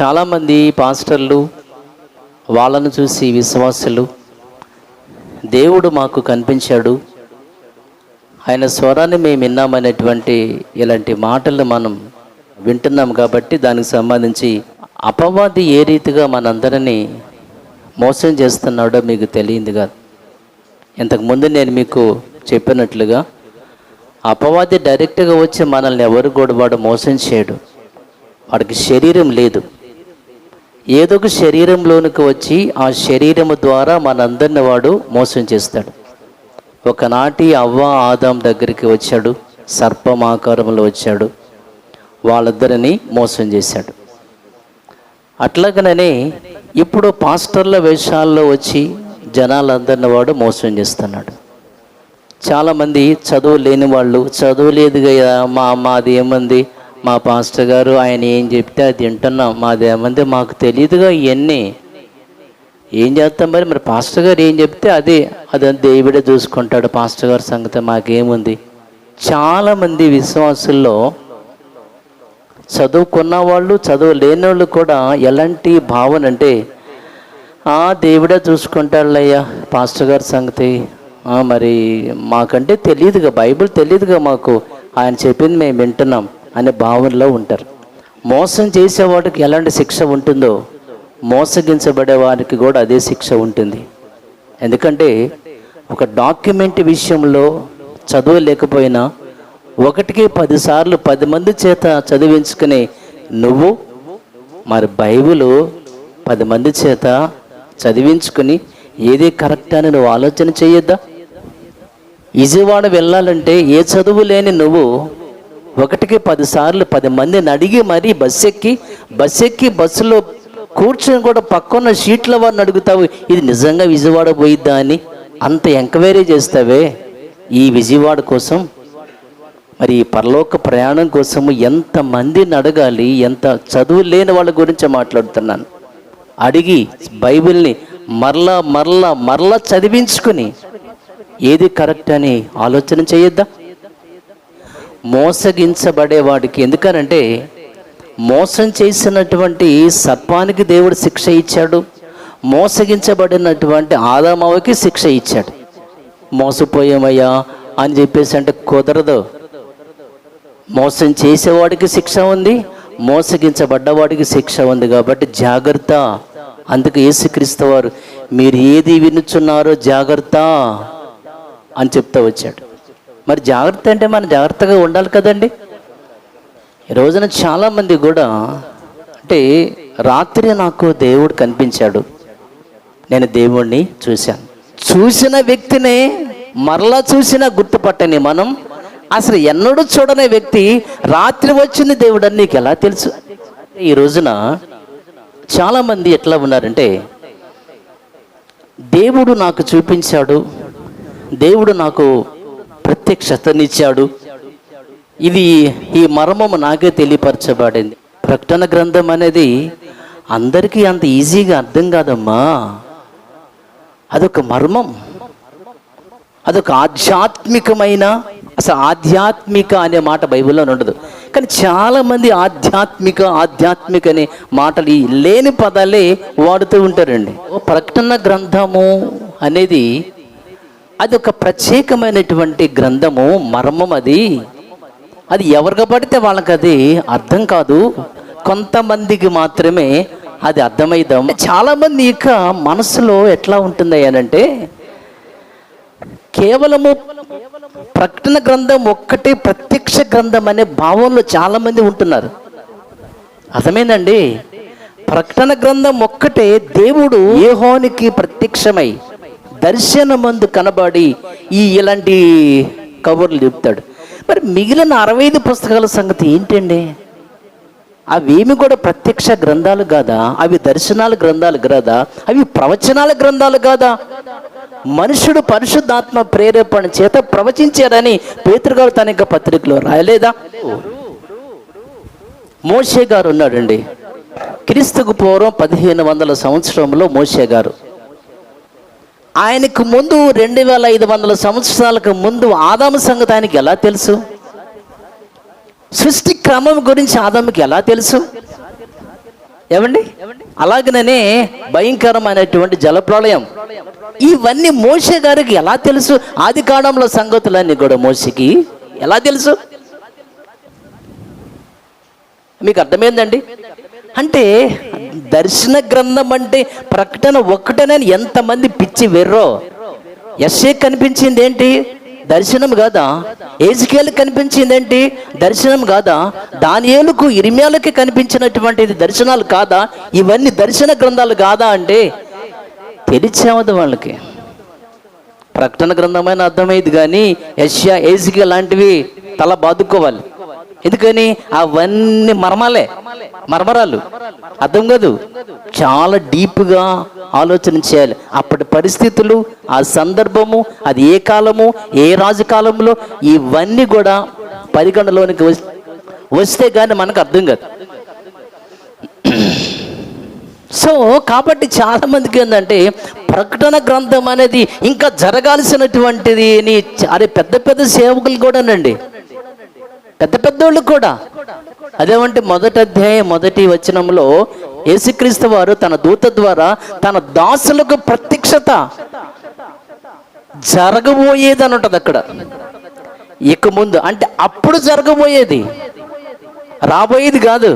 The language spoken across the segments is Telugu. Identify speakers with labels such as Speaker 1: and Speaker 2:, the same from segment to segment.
Speaker 1: చాలామంది పాస్టర్లు వాళ్ళను చూసి విశ్వాసులు దేవుడు మాకు కనిపించాడు. ఆయన స్వరాన్ని మేము విన్నామనేటువంటి ఇలాంటి మాటలు మనం వింటున్నాం కాబట్టి దానికి సంబంధించి అపవాది ఏ రీతిగా మనందరినీ మోసం చేస్తున్నాడో మీకు తెలియదు కాదు ఇంతకుముందు నేను మీకు చెప్పినట్లుగా అపవాది డైరెక్ట్గా వచ్చి మనల్ని ఎవరు కూడా వాడు మోసం చేయడు. వాడికి శరీరం లేదు. ఏదో ఒక శరీరంలోనికి వచ్చి ఆ శరీరము ద్వారా మనందరిని వాడు మోసం చేస్తాడు. ఒకనాటి అవ్వ ఆదాం దగ్గరికి వచ్చాడు సర్పం ఆకారంలో వచ్చాడు వాళ్ళిద్దరిని మోసం చేశాడు. అట్లాగనే ఇప్పుడు పాస్టర్ల వేషాల్లో వచ్చి జనాలందరిని వాడు మోసం చేస్తున్నాడు. చాలామంది చదువు లేని వాళ్ళు చదువు లేదు కదా మా మాది ఏమంది మా పాస్టర్ గారు ఆయన ఏం చెప్తే అది వింటున్నాం. మాదేమంది మాకు తెలియదుగా ఇవన్నీ ఏం చేస్తాం మరి? మరి పాస్టర్ గారు ఏం చెప్తే అదే. అది దేవుడే చూసుకుంటాడు పాస్టర్ గారి సంగతి మాకేముంది? చాలామంది విశ్వాసుల్లో చదువుకున్న వాళ్ళు చదువు లేని వాళ్ళు కూడా ఎలాంటి భావన అంటే ఆ దేవుడే చూసుకుంటాడులయ్యా పాస్టర్ గారి సంగతి. మరి మాకంటే తెలియదుగా బైబిల్ తెలియదుగా మాకు. ఆయన చెప్పింది మేము వింటున్నాం. అనే భావనలో ఉంటారు. మోసం చేసేవాడికి ఎలాంటి శిక్ష ఉంటుందో మోసగించబడే వారికి కూడా అదే శిక్ష ఉంటుంది. ఎందుకంటే ఒక డాక్యుమెంట్ విషయంలో చదువు లేకపోయినా ఒకటికి పదిసార్లు పది మంది చేత చదివించుకుని నువ్వు మరి బైబిల్ పది మంది చేత చదివించుకుని ఏది కరెక్ట్ అని నువ్వు ఆలోచన చేయొద్దా? విజయవాడ వెళ్ళాలంటే ఏ చదువు లేని నువ్వు ఒకటికి పదిసార్లు పది మందిని అడిగి మరీ బస్ ఎక్కి బస్ ఎక్కి బస్సులో కూర్చొని కూడా పక్కన్న సీట్ల వారిని అడుగుతావు ఇది నిజంగా విజయవాడ పోయిద్దా అని? అంత ఎంక్వైరీ చేస్తావే? ఈ విజయవాడ కోసం? మరి ఈ పరలోక ప్రయాణం కోసము ఎంత మందిని అడగాలి ఎంత చదువు లేని వాళ్ళ గురించి మాట్లాడుతున్నాను. అడిగి బైబిల్ని మరలా మరలా మరలా చదివించుకుని ఏది కరెక్ట్ అని ఆలోచన చేయొద్దా? మోసగించబడేవాడికి. ఎందుకనంటే మోసం చేసినటువంటి సర్పానికి దేవుడు శిక్ష ఇచ్చాడు. మోసగించబడినటువంటి ఆదామవకి శిక్ష ఇచ్చాడు. మోసపోయామయ్యా అని చెప్పేసి అంటే కుదరదు. మోసం చేసేవాడికి శిక్ష ఉంది మోసగించబడ్డవాడికి శిక్ష ఉంది కాబట్టి జాగ్రత్త. అందుకు యేసుక్రీస్తు వారు మీరు ఏది వినుచున్నారో జాగ్రత్త అని చెప్తా వచ్చాడు. మరి జాగ్రత్త అంటే మనం జాగ్రత్తగా ఉండాలి కదండి. ఈ రోజున చాలామంది కూడా అంటే రాత్రి నాకు దేవుడు కనిపించాడు. నేను దేవుణ్ణి చూశాను. చూసిన వ్యక్తిని మరలా చూసినా గుర్తుపట్టని మనం అసలు ఎన్నడూ చూడని వ్యక్తి రాత్రి వచ్చింది దేవుడు అని నీకు ఎలా తెలుసు? ఈ రోజున చాలామంది ఎట్లా ఉన్నారంటే దేవుడు నాకు చూపించాడు. దేవుడు నాకు ప్రత్యక్షతనిచ్చాడు. ఇది ఈ మర్మము నాకే తెలియపరచబడింది. ప్రకటన గ్రంథం అనేది అందరికీ అంత ఈజీగా అర్థం కాదమ్మా. అదొక మర్మం. అదొక ఆధ్యాత్మికమైన అసలు ఆధ్యాత్మిక అనే మాట బైబిల్లో ఉండదు. కానీ చాలామంది ఆధ్యాత్మిక ఆధ్యాత్మిక అనే మాటలు లేని పదాలే వాడుతూ ఉంటారండి. ప్రకటన గ్రంథము అనేది అది ఒక ప్రత్యేకమైనటువంటి గ్రంథము మర్మం అది. అది ఎవరికి పడితే వాళ్ళకి అది అర్థం కాదు. కొంతమందికి మాత్రమే అది అర్థమైదాం. చాలామంది ఇక మనసులో ఎట్లా ఉంటుంది అంటే కేవలము ప్రకటన గ్రంథం ఒక్కటే ప్రత్యక్ష గ్రంథం అనే భావంలో చాలామంది ఉంటున్నారు. అర్థమైందండి? ప్రకటన గ్రంథం ఒక్కటే దేవుడు ఏహోనికి ప్రత్యక్షమై దర్శనమందు కనబడి ఈ ఇలాంటి కబుర్లు చెప్తాడు. మరి మిగిలిన అరవై ఐదు పుస్తకాల సంగతి ఏంటండి? అవేమి కూడా ప్రత్యక్ష గ్రంథాలు కాదా? అవి దర్శనాల గ్రంథాలు కాదా? అవి ప్రవచనాల గ్రంథాలు కాదా? మనుషుడు పరిశుద్ధాత్మ ప్రేరేపణ చేత ప్రవచించారని పేతృగారు తన యొక్క పత్రికలో రాయలేదా? మోషే గారు ఉన్నాడండి. క్రీస్తుకు పూర్వం పదిహేను వందల సంవత్సరంలో మోషే గారు ఆయనకు ముందు రెండు వేల ఐదు వందల సంవత్సరాలకు ముందు ఆదాము సంగతి ఆయనకి ఎలా తెలుసు? సృష్టి క్రమం గురించి ఆదాముకి ఎలా తెలుసు? ఏమండి? అలాగనే భయంకరమైనటువంటి జలప్రళయం ఇవన్నీ మోసే గారికి ఎలా తెలుసు? ఆది కాలంలో సంగతులన్నీ కూడా మోసకి ఎలా తెలుసు? మీకు అర్థమైందండి? అంటే దర్శన గ్రంథం అంటే ప్రకటన ఒక్కటనని ఎంతమంది పిచ్చి వెర్రో. ఎస్ఏ కనిపించింది ఏంటి? దర్శనం కాదా? ఏజికేలు కనిపించింది ఏంటి? దర్శనం కాదా? దానియేలకు ఇరిమేలకి కనిపించినటువంటిది దర్శనాలు కాదా? ఇవన్నీ దర్శన గ్రంథాలు కాదా అంటే తెలిసేవద్దు వాళ్ళకి. ప్రకటన గ్రంథమైన అర్థమైంది కానీ యష్యా ఏజికే లాంటివి తల బాదుకోవాలి. ఎందుకని? అవన్నీ మర్మాలే. మర్మరాలు అర్థం కాదు. చాలా డీప్గా ఆలోచన చేయాలి. అప్పటి పరిస్థితులు ఆ సందర్భము అది ఏ కాలము ఏ రాజు కాలంలో ఇవన్నీ కూడా పరిగణలోనికి వస్తే కానీ మనకు అర్థం కాదు. సో కాబట్టి చాలా మందికి ఏంటంటే ప్రకటన గ్రంథం అనేది ఇంకా జరగాల్సినటువంటిది అని అరే పెద్ద పెద్ద సేవకులు కూడానండి. పెద్ద పెద్దోళ్ళు కూడా. అదేమంటే మొదటి అధ్యాయం మొదటి వచనంలో యేసుక్రీస్తు వారు తన దూత ద్వారా తన దాసులకు ప్రత్యక్షత జరగబోయేది అని ఉంటుంది అక్కడ. ఇక ముందు అంటే అప్పుడు జరగబోయేది. రాబోయేది కాదు.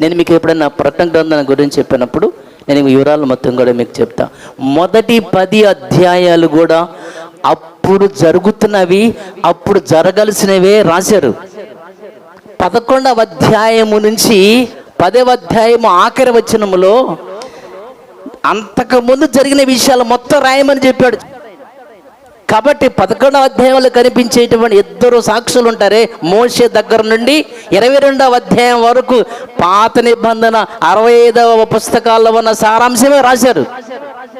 Speaker 1: నేను మీకు ఎప్పుడైనా ప్రకటన గ్రంథం గురించి చెప్పినప్పుడు నేను వివరాలు మొత్తం కూడా మీకు చెప్తా. మొదటి పది అధ్యాయాలు కూడా అప్పుడు జరుగుతున్నవి అప్పుడు జరగాల్సినవే రాశారు. పదకొండవ అధ్యాయము నుంచి పదవ అధ్యాయము ఆఖరి వచనములో అంతకుముందు జరిగిన విషయాలు మొత్తం రాయమని చెప్పాడు. కాబట్టి పదకొండవ అధ్యాయంలో కనిపించేటువంటి ఇద్దరు సాక్షులు ఉంటారే మోషే దగ్గర నుండి ఇరవై రెండవ అధ్యాయం వరకు పాత నిబంధన అరవై ఐదవ పుస్తకాల్లో ఉన్న సారాంశమే రాశారు.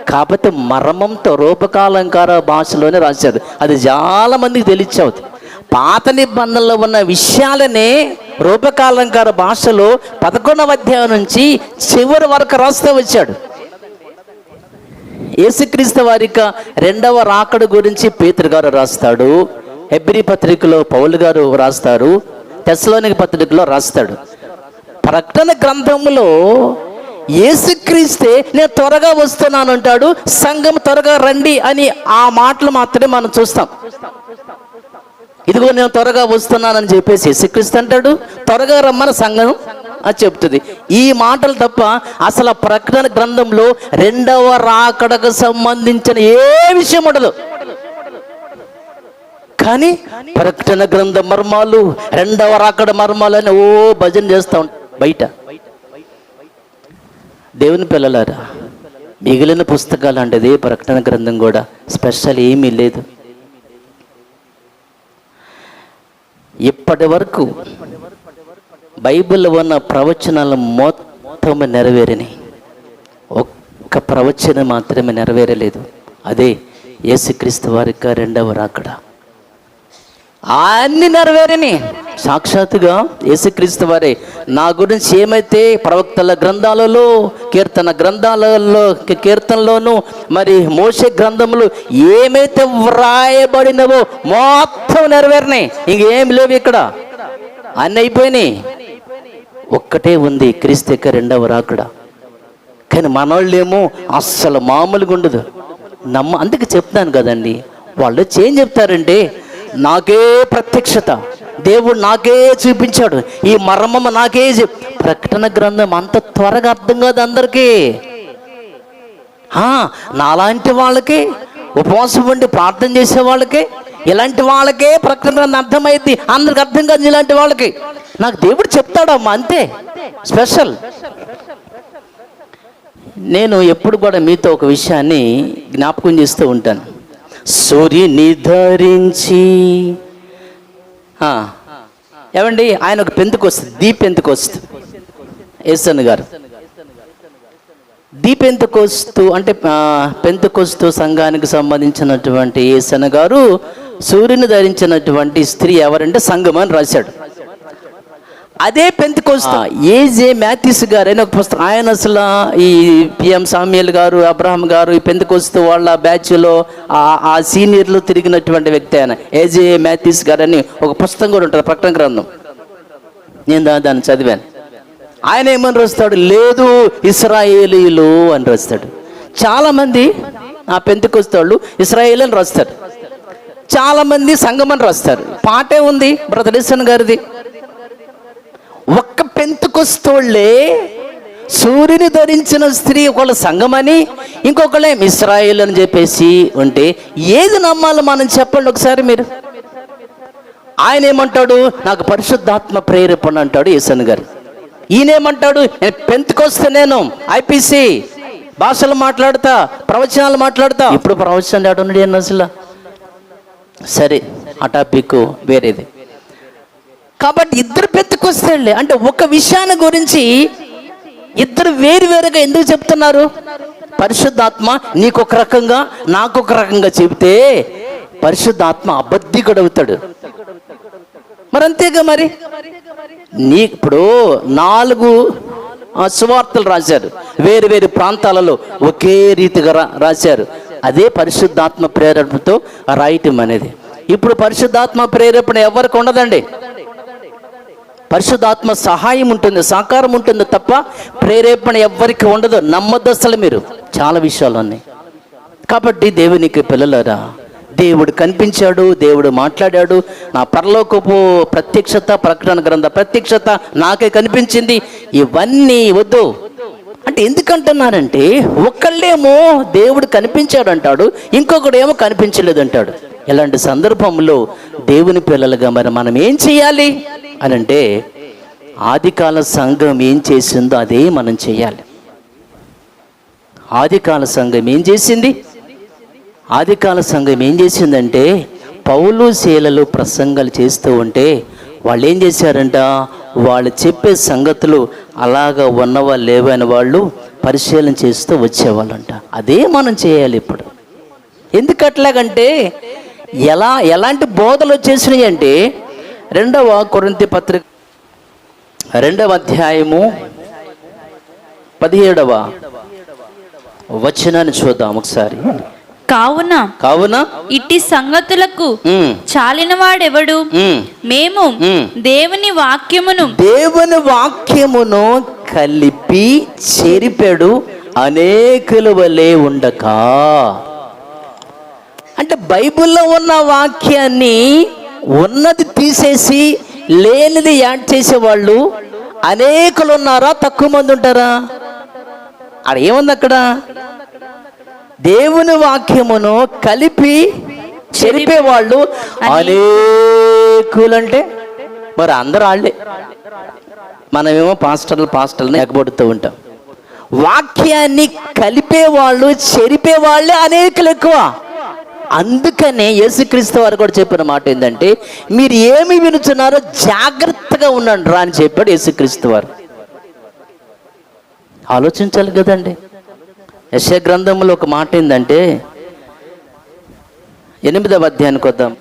Speaker 1: కాకపోతే మర్మంతో రూపకాలంకార భాషలోనే రాశారు. అది చాలా మందికి తెలియచవుతుంది పాత నిబంధనలో ఉన్న విషయాలనే రూపకాలంకార భాషలో పదకొండవ అధ్యాయం నుంచి చివరి వరకు రాస్తూ వచ్చాడు. యేసుక్రీస్తు వారిక రెండవ రాకడ గురించి పేతురు గారు రాస్తాడు. హెబ్రి పత్రికలో పౌలు గారు రాస్తారు. తెస్లోనిక పత్రికలో రాస్తాడు. ప్రకటన గ్రంథంలో ఏసుక్రీస్తే నేను త్వరగా వస్తున్నాను అంటాడు సంఘం త్వరగా రండి అని ఆ మాటలు మాత్రమే మనం చూస్తాం. ఇదిగో నేను త్వరగా వస్తున్నానని చెప్పేసి యేసుక్రీస్తు అంటాడు త్వరగా రమ్మని సంఘం అని చెప్తుంది. ఈ మాటలు తప్ప అసలు ప్రకటన గ్రంథంలో రెండవ రాకడకు సంబంధించిన ఏ విషయం ఉండదు. కానీ ప్రకటన గ్రంథ మర్మాలు రెండవ రాకడ మర్మాలు అని ఓ భజన చేస్తూ ఉంటాం బయట. దేవుని పిల్లలారా మిగిలిన పుస్తకాలు అంటే ప్రకటన గ్రంథం కూడా. స్పెషల్ ఏమీ లేదు. ఇప్పటి వరకు బైబిల్లో ఉన్న ప్రవచనాలు మొత్తం నెరవేరినాయి ఒక్క ప్రవచనం మాత్రమే నెరవేరలేదు. అదే యేసుక్రీస్తు వారికి రెండవ రాకడా. అన్ని నెరవేరని. సాక్షాత్తుగా యేసుక్రీస్తు వారే. నా గురించి ఏమైతే ప్రవక్తల గ్రంథాలలో కీర్తన గ్రంథాలలో కీర్తనలోను మరి మోసే గ్రంథములు ఏమైతే వ్రాయబడినవో మొత్తం నెరవేరినాయి ఇంకేం లేవు ఇక్కడ. అన్నీ అయిపోయినాయి. ఒక్కటే ఉంది క్రీస్తు యొక్క రెండవ రాకడ. కానీ మనోళ్ళేమో అస్సలు మామూలుగా ఉండదు నమ్మ అందుకే చెప్తాను కదండి. వాళ్ళు వచ్చి ఏం చెప్తారంటే నాకే ప్రత్యక్షత. దేవుడు నాకే చూపించాడు. ఈ మర్మము నాకే చెప్ ప్రకటన గ్రంథం అంత త్వరగా అర్థం కాదు అందరికీ. నాలాంటి వాళ్ళకి ఉపవాసం ఉండి ప్రార్థన చేసే వాళ్ళకి ఇలాంటి వాళ్ళకే ప్రకటన గ్రంథం అర్థమైంది అందరికి అర్థం కాదు ఇలాంటి వాళ్ళకి. నాకు దేవుడు చెప్తాడమ్మా అంతే. స్పెషల్. నేను ఎప్పుడు కూడా మీతో ఒక విషయాన్ని జ్ఞాపకం చేస్తూ ఉంటాను. సూర్యుని ధరించి. ఏమండి? ఆయన ఒక పెంతుకొస్తుంది దీపెంతుకొస్తు ఏసన్ గారు. దీపెంతుకొస్తు అంటే ఆ, పెంతుకొస్తు సంఘానికి సంబంధించినటువంటి ఏసన్ గారు సూర్యుని ధరించినటువంటి స్త్రీ ఎవరంటే సంఘం అని రాశాడు. అదే పెంతుకొస్తా. ఏజే మ్యాథ్యూస్ గారు అని ఒక పుస్తకం ఆయన అసలు ఈ పిఎం సామ్యుల్ గారు అబ్రహం గారు ఈ పెంతుకొస్తూ వాళ్ళ బ్యాచ్లో ఆ- ఆ సీనియర్లు తిరిగినటువంటి వ్యక్తి ఆయన. ఏజే మ్యాథ్యూస్ గారు అని ఒక పుస్తకం కూడా ఉంటుంది ప్రకటన గ్రంథం. నేను దాన్ని చదివాను. ఆయన ఏమని రాస్తాడు? లేదు ఇస్రాయేలీలు అని రాస్తాడు. చాలామంది ఆ పెంతుకొస్తాళ్ళు ఇస్రాయేల్ అని రాస్తారు. చాలామంది సంగమని రాస్తారు. పాటే ఉంది బ్రదరిసన్ గారిది. పెంతుకొస్తోళ్ళే సూర్యుని ధరించిన స్త్రీ ఒకళ్ళ సంగమని ఇంకొకళ్ళే ఇస్రాయిల్ అని చెప్పేసి ఉంటే ఏది నమ్మాలో మనం చెప్పండి ఒకసారి మీరు? ఆయన ఏమంటాడు నాకు పరిశుద్ధాత్మ ప్రేరేపణ అంటాడు ఈసన్ గారు. ఈయనేమంటాడు? నేను పెంతుకొస్తే నేను ఐపీసీ భాషలు మాట్లాడతా ప్రవచనాలు మాట్లాడతా. ఇప్పుడు ప్రవచనాలు ఆడున్నాడు అసలు సరే ఆ టాపిక్ వేరేది. కాబట్టి ఇద్దరు పెట్టుకొస్తాడులే అంటే ఒక విషయాన్ని గురించి ఇద్దరు వేరు వేరుగా ఎందుకు చెప్తున్నారు? పరిశుద్ధాత్మ నీకు ఒక రకంగా నాకు ఒక రకంగా చెబితే పరిశుద్ధాత్మ అబద్ధికుడు అవుతాడు మరి అంతేగా మరి? నీ ఇప్పుడు నాలుగు సువార్తలు రాశారు. వేరు వేరు ప్రాంతాలలో ఒకే రీతిగా రా- రాశారు. అదే పరిశుద్ధాత్మ ప్రేరేపణతో రాయటం అనేది. ఇప్పుడు పరిశుద్ధాత్మ ప్రేరేపణ ఎవరికి ఉండదండి? పరిశుద్ధాత్మ సహాయం ఉంటుంది సహకారం ఉంటుంది తప్ప ప్రేరేపణ ఎవ్వరికి ఉండదు. నమ్మద్దు అసలు మీరు. చాలా విషయాలు ఉన్నాయి. కాబట్టి దేవునికి పిల్లలరా దేవుడు కనిపించాడు దేవుడు మాట్లాడాడు. నా పరలోకపు ప్రత్యక్షత ప్రకటన గ్రంథ ప్రత్యక్షత నాకే కనిపించింది. ఇవన్నీ వద్దు. అంటే ఎందుకంటున్నానంటే ఒకళ్ళేమో దేవుడు కనిపించాడు అంటాడు ఇంకొకడేమో కనిపించలేదు అంటాడు ఇలాంటి సందర్భంలో దేవుని పిల్లలుగా మరి మనం ఏం చేయాలి అని అంటే ఆదికాల సంఘం ఏం చేసిందో అదే మనం చేయాలి. ఆదికాల సంఘం ఏం చేసింది? ఆదికాల సంఘం ఏం చేసిందంటే పౌలు శీలలు ప్రసంగాలు చేస్తూ ఉంటే వాళ్ళు ఏం చేశారంట? వాళ్ళు చెప్పే సంగతులు అలాగా ఉన్నవా లేవని వాళ్ళు పరిశీలన చేస్తూ వచ్చేవాళ్ళంట. అదే మనం చేయాలి ఇప్పుడు. ఎందుకు అట్లాగంటే ఎలా ఎలాంటి బోధలు వచ్చేసినాయి అంటే రెండవ కొరింతి పత్రిక రెండవ అధ్యాయము పదిహేడవ వచనాన్ని చూద్దాం ఒకసారి.
Speaker 2: కావున
Speaker 1: కావున?
Speaker 2: ఇట్టి సంగతులకు
Speaker 1: ఉమ్,
Speaker 2: చాలినవాడెవడు?
Speaker 1: ఉమ్,
Speaker 2: మేము. దేవుని వాక్యమును
Speaker 1: దేవుని వాక్యమును కలిపి చెరిపెడు అనేకుల వలె ఉండక. అంటే బైబిల్లో ఉన్న వాక్యాన్ని ఉన్నది తీసేసి లేనిది యాడ్ చేసేవాళ్ళు అనేకులు ఉన్నారా? తక్కువ మంది ఉంటారా? అక్కడ ఏముంది అక్కడ? దేవుని వాక్యమును కలిపి చెరిపేవాళ్ళు అనేకులంటే మరి అందరు వాళ్ళే మనమేమో పాస్టర్లు పాస్టర్లు ఎగబడుతూ ఉంటాం. వాక్యాన్ని కలిపేవాళ్ళు చెరిపేవాళ్ళే అనేకులు ఎక్కువ. అందుకనే యేసుక్రీస్తు వారు కూడా చెప్పిన మాట ఏంటంటే మీరు ఏమి వినుచున్నారో జాగ్రత్తగా ఉండండి రా అని చెప్పాడు యేసుక్రీస్తు వారు. ఆలోచించాలి కదండి. యశ గ్రంథంలో ఒక మాట ఏంటంటే ఎనిమిదవ అధ్యాయానికి వద్దాం.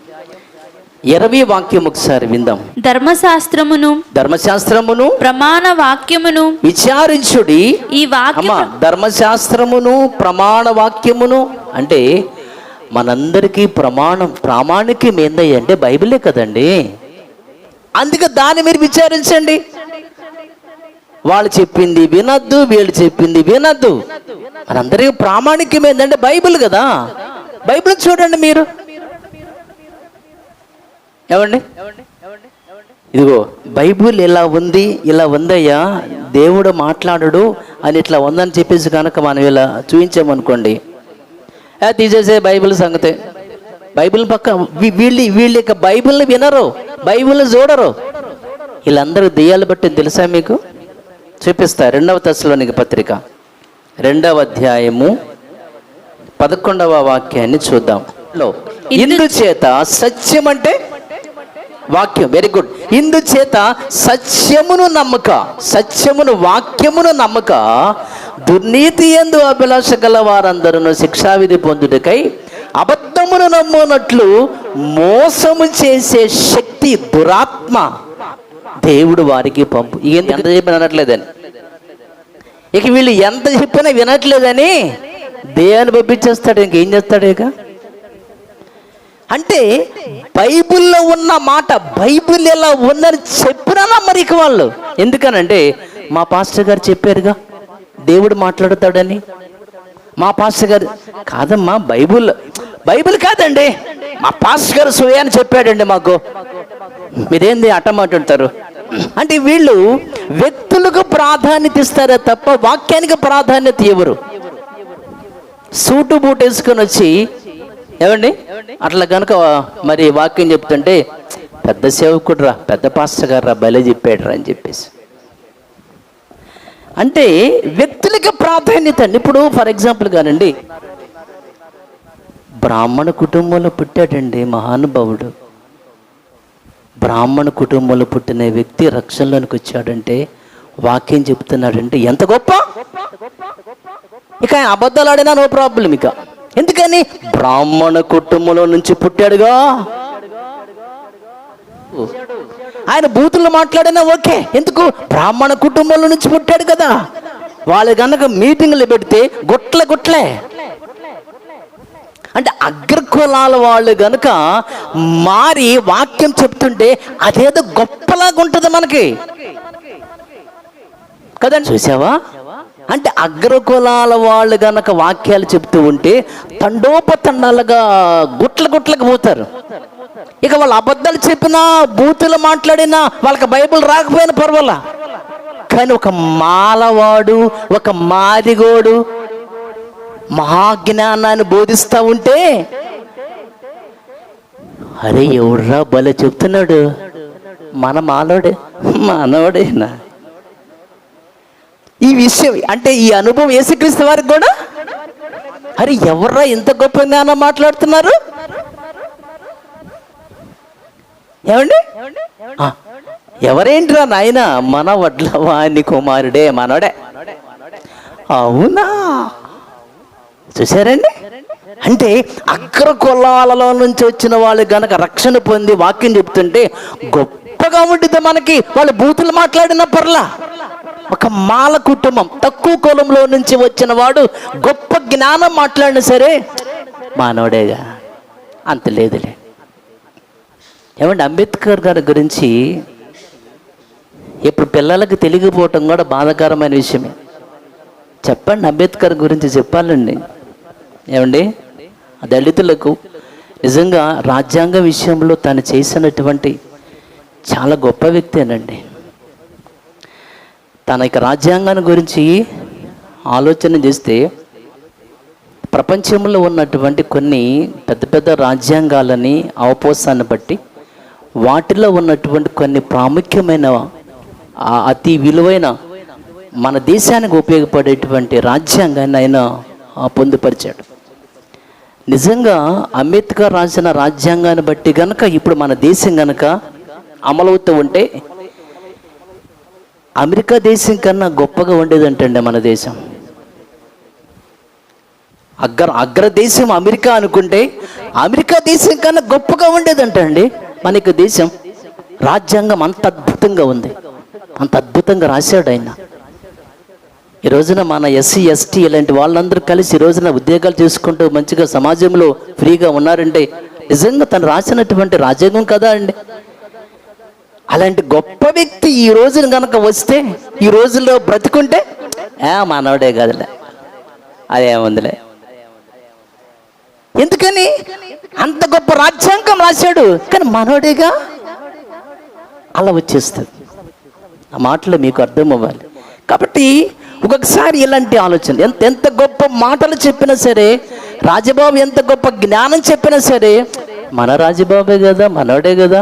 Speaker 1: ఇరవై వాక్యం ఒకసారి విందాం.
Speaker 2: ధర్మశాస్త్రమును
Speaker 1: ధర్మశాస్త్రమును
Speaker 2: ప్రమాణ వాక్యమును
Speaker 1: విచారించుడి.
Speaker 2: ఈ వాక్యము
Speaker 1: ధర్మశాస్త్రమును ప్రమాణ వాక్యమును అంటే మనందరికీ ప్రమాణం ప్రామాణికం ఏందయ్య అంటే బైబిలే కదండి. అందుకే దాన్ని మీరు విచారించండి. వాళ్ళు చెప్పింది వినద్దు వీళ్ళు చెప్పింది వినద్దు. మనందరికీ ప్రామాణికం ఏంటంటే బైబిల్ కదా. బైబిల్ చూడండి మీరు. ఏమండి? ఇదిగో బైబిల్ ఇలా ఉంది ఇలా ఉందయ్యా దేవుడు మాట్లాడడు అని ఇట్లా ఉందని చెప్పేసి కనుక మనం ఇలా చూపించామనుకోండి తీసేసే బైబిల్ సంగతే. బైబిల్ పక్క వీళ్ళు వీళ్ళ యొక్క బైబిల్ని వినరు. బైబిల్ని చూడరు. వీళ్ళందరూ దెయ్యాలు బట్టి తెలుసా మీకు? చూపిస్తా రెండవ దశలోనికి పత్రిక. రెండవ అధ్యాయము పదకొండవ వాక్యాన్ని చూద్దాం. లో, ఇందుచేత సత్యం అంటే వాక్యం. వెరీ గుడ్ ఇందుచేత సత్యమును నమ్మక సత్యమును వాక్యమును నమ్మక దుర్నీతి ఎందు అభిలాష గల వారందరూ శిక్షావిధి పొందుటకై అబద్ధమును నమ్మునట్లు మోసము చేసే శక్తి దురాత్మ దేవుడు వారికి పంపు. ఎంత చెప్పిన అనట్లేదని ఇక వీళ్ళు ఎంత చెప్పినా వినట్లేదని దేయాన్ని పంపించేస్తాడు. ఇంకేం చేస్తాడు ఇక? అంటే బైబిల్లో ఉన్న మాట బైబిల్ ఎలా ఉందని చెప్పినా మరి ఇక వాళ్ళు. ఎందుకనంటే మా పాస్టర్ గారు చెప్పారుగా దేవుడు మాట్లాడతాడని? మా పాస్టర్ గారు కాదమ్మా బైబుల్ బైబిల్ కాదండి. మా పాస్టర్ గారు స్వయాన్ని చెప్పాడండి మాకు. మీరేంది అట్ట మాట్లాడతారు? అంటే వీళ్ళు వ్యక్తులకు ప్రాధాన్యత ఇస్తారే తప్ప వాక్యానికి ప్రాధాన్యత ఇవ్వరు సూటు బూట్ వేసుకొని వచ్చి ఏమండి? అట్లా కనుక మరి వాక్యం చెప్తుంటే పెద్ద సేవకుడు రా పెద్ద పాస్టర్ గారు రా బలే చెప్పాడు రా అని చెప్పేసి. అంటే వ్యక్తులకి ప్రాధాన్యత అండి. ఇప్పుడు ఫర్ ఎగ్జాంపుల్ కానండి బ్రాహ్మణ కుటుంబంలో పుట్టాడండి మహానుభావుడు. బ్రాహ్మణ కుటుంబంలో పుట్టిన వ్యక్తి రక్షణలోనికి వచ్చాడంటే వాక్యం చెప్తున్నాడంటే ఎంత గొప్ప? ఇక ఆయన అబద్ధాలు ఆడినా నో ప్రాబ్లం ఇక. ఎందుకని? బ్రాహ్మణ కుటుంబంలో నుంచి పుట్టాడుగా. ఆయన బూతులు మాట్లాడినా ఓకే. ఎందుకు? బ్రాహ్మణ కుటుంబంలో నుంచి పుట్టాడు కదా. వాళ్ళు కనుక మీటింగ్లు పెడితే గుట్ల గుట్లే. అంటే అగ్రకులాల వాళ్ళు గనుక మారి వాక్యం చెప్తుంటే అదేదో గొప్పలాగా ఉంటుంది మనకి. కదండి? చూసావా? అంటే అగ్రకులాల వాళ్ళు గనక వాక్యాలు చెప్తూ ఉంటే తండోపతండాలుగా గుట్ల గుట్లకు పోతారు. ఇక వాళ్ళు అబద్ధాలు చెప్పినా బూతులు మాట్లాడినా వాళ్ళకి బైబిల్ రాకపోయినా పర్వాలా? కానీ ఒక మాలవాడు ఒక మాదిగోడు మహాజ్ఞానాన్ని బోధిస్తూ ఉంటే అరే ఎవడ్రా భలే చెప్తున్నాడు? మన మాలోడే మనోడేనా? ఈ విషయం అంటే ఈ అనుభవం ఏసుక్రీస్తు వారికి కూడా? అరే ఎవర్రా ఇంత గొప్ప జ్ఞానం మాట్లాడుతున్నారు? ఏమండి? ఎవరేంట్రా నాయన? మన వడ్ల వాణి కుమారుడే మనోడే. అవునా? చూసారండి అంటే అగ్ర కులాలలో నుంచి వచ్చిన వాళ్ళు గనక రక్షణ పొంది వాక్యం చెప్తుంటే గొప్పగా ఉంటుంది మనకి. వాళ్ళు బూతులు మాట్లాడిన పర్లా. ఒక మాల కుటుంబం తక్కువ కులంలో నుంచి వచ్చిన వాడు గొప్ప జ్ఞానం మాట్లాడినా సరే మానవుడేగా అంత లేదులే. ఏమంటే అంబేద్కర్ గారి గురించి ఇప్పుడు పిల్లలకు తెలియకపోవటం కూడా బాధాకరమైన విషయమే. చెప్పండి అంబేద్కర్ గురించి చెప్పాలండి. ఏమండి దళితులకు నిజంగా రాజ్యాంగ విషయంలో తను చేసినటువంటి చాలా గొప్ప వ్యక్తేనండి తన యొక్క రాజ్యాంగాన్ని గురించి ఆలోచన చేస్తే ప్రపంచంలో ఉన్నటువంటి కొన్ని పెద్ద పెద్ద రాజ్యాంగాలని అవపోసాన్ని బట్టి వాటిలో ఉన్నటువంటి కొన్ని ప్రాముఖ్యమైన అతి విలువైన మన దేశానికి ఉపయోగపడేటువంటి రాజ్యాంగాన్ని ఆయన పొందుపరిచాడు. నిజంగా అంబేద్కర్ రాసిన రాజ్యాంగాన్ని బట్టి గనక ఇప్పుడు మన దేశం గనక అమలవుతూ ఉంటే అమెరికా దేశం కన్నా గొప్పగా ఉండేదంటండి మన దేశం. అగ్ర అగ్రదేశం అమెరికా అనుకుంటే అమెరికా దేశం కన్నా గొప్పగా ఉండేదంటండి. మనకి దేశం రాజ్యాంగం అంత అద్భుతంగా ఉంది. అంత అద్భుతంగా రాశాడు ఆయన. ఈ రోజున మన ఎస్సీ ఎస్టీ ఇలాంటి వాళ్ళందరూ కలిసి ఈ రోజున ఉద్యోగాలు చేసుకుంటూ మంచిగా సమాజంలో ఫ్రీగా ఉన్నారంటే నిజంగా తను రాసినటువంటి రాజ్యాంగం కదా అండి. అలాంటి గొప్ప వ్యక్తి ఈ రోజున కనుక వస్తే ఈ రోజుల్లో బ్రతుకుంటే ఏ మానవుడే కదలే. అదేముందిలే. ఎందుకని? అంత గొప్ప రాజ్యాంగం రాశాడు. కానీ మనోడేగా? అలా వచ్చేస్తుంది. ఆ మాటలు మీకు అర్థం అవ్వాలి కాబట్టి ఒక్కొక్కసారి ఇలాంటి ఆలోచన. ఎంత ఎంత గొప్ప మాటలు చెప్పినా సరే రాజబాబు ఎంత గొప్ప జ్ఞానం చెప్పినా సరే మన రాజబాబే కదా మనోడే కదా.